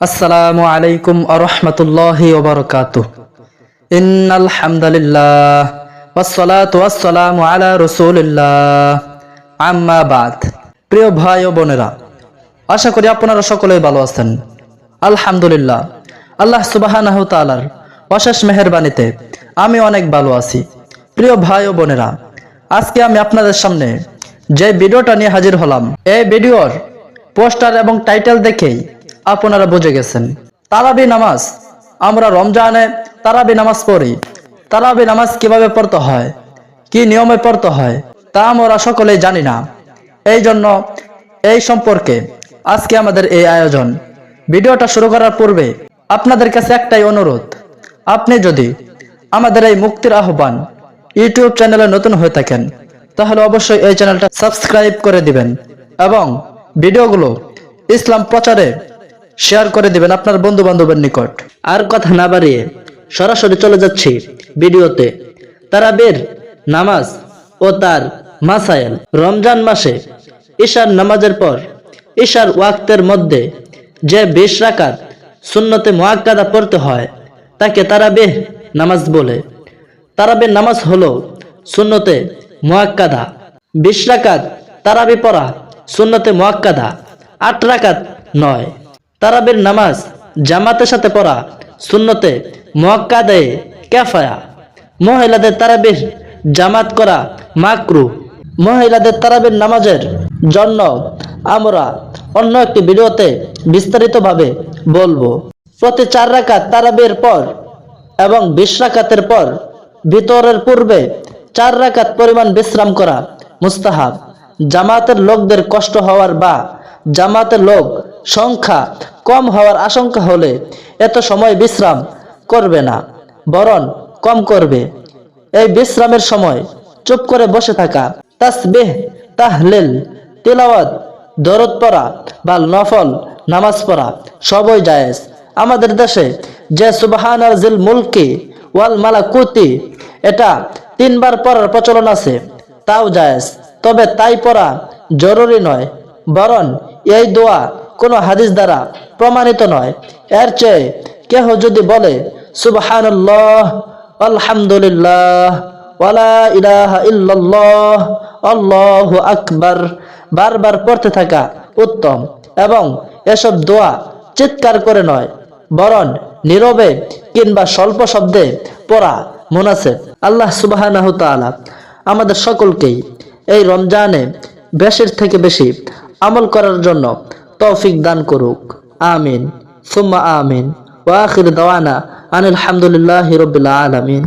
আসসালামু আলাইকুম আরহামতুল্লাহি রাসূলিল্লাহ। আম্মা প্রিয় ভাই ও বোনেরা, আশা করি আপনারা সকলেই ভালো আছেন। আল্লাহ অশেষ মেহেরবানিতে আমি অনেক ভালো আছি। প্রিয় ভাই ও বোনেরা, আজকে আমি আপনাদের সামনে যে ভিডিওটা নিয়ে হাজির হলাম, এই ভিডিওর পোস্টার এবং টাইটেল দেখেই আপনারা বুঝে গেছেন। তারাবি নামাজ, আমরা রমজানে তারাবি নামাজ পড়ি। তারাবি নামাজ কীভাবে পড়তে হয়? কি নিয়মে পড়তে হয়? তা আমরা সকলেই জানি না। এই জন্য এই সম্পর্কে আজকে আমাদের এই আয়োজন। ভিডিওটা শুরু করার পূর্বে আপনাদের কাছে একটাই অনুরোধ। আপনি যদি আমাদের এই মুক্তির আহ্বান ইউটিউব চ্যানেলে নতুন হয়ে থাকেন, তাহলে অবশ্যই এই চ্যানেলটা সাবস্ক্রাইব করে দিবেন এবং ভিডিওগুলো ইসলাম প্রচারে শেয়ার করে দিবেন আপনার বন্ধু বান্ধবের নিকট। আর কথা না বাড়িয়ে সরাসরি চলে যাচ্ছি ভিডিওতে। তারাবের নামাজ ও তার মাসায়েল। রমজান মাসে ঈশার নামাজের পর ঈশার ওয়াক্তের মধ্যে যে বিশ রাকাত সুন্নতে মোয়াক্কাদা পড়তে হয়, তাকে তারাবেহ নামাজ বলে। তারাবের নামাজ হলো সুন্নতে মোয়াক্কাদা বিশ রাকাত তারাবি পড়া সুন্নতে মোয়াক্কাদা আট রাকাত নয়। তারাবির নামাজ, জামাতের সাথে পড়া শূন্যতে সুন্নতে, মোয়াক্কাদে ক্যাফায়া মহিলাদের তারাবির জামাত করা মাকরু। মহিলাদের তারাবির নামাজের জন্য আমরা অন্য একটি ভিডিওতে বিস্তারিতভাবে বলব। প্রতি চার রাকাত তারাবির পর এবং বিশ রাকাতের পর ভিতরের পূর্বে চার রাকাত পরিমাণ বিশ্রাম করা মুস্তাহাব। জামাতের লোকদের কষ্ট হওয়ার বা জামাতের লোক সংখ্যা কম হওয়ার আশঙ্কা হলে এত সময় বিশ্রাম করবে না, বরণ কম করবে। এই বিশ্রামের সময় চুপ করে বসে থাকা, তাসবিহ, তাহলিল, তিলাওয়াত, দরদ পড়া বা নফল, নামাজ পড়া সবই জায়েজ। আমাদের দেশে যে সুবাহান জিল মুলকি ওয়াল মালাকুতি, এটা তিনবার পড়ার প্রচলন আছে, তাও জায়েজ। তবে তাই পড়া জরুরি নয়, বরং এই দোয়া কোনো হাদিস দ্বারা প্রমাণিত নয়। এর চেয়ে কেহ যদি বলে, সুবহানাল্লাহ, আলহামদুলিল্লাহ ওয়ালা ইলাহা ইল্লাল্লাহ, আল্লাহু আকবার বারবার পড়তে থাকা উত্তম এবং এসব দোয়া চিৎকার করে নয়, বরং নীরবে কিংবা স্বল্প শব্দে পড়া মুনাসেব। আল্লাহ তাআলা আমাদের সকলকেই এই রমজানে বেশির থেকে বেশি আমল করার জন্য তৌফিক দান করুক। আমিন। সুম্মা আমিন। ওয়াখির দাওয়ানা আনিল হামদুলিল্লাহ রাব্বিল আলামিন।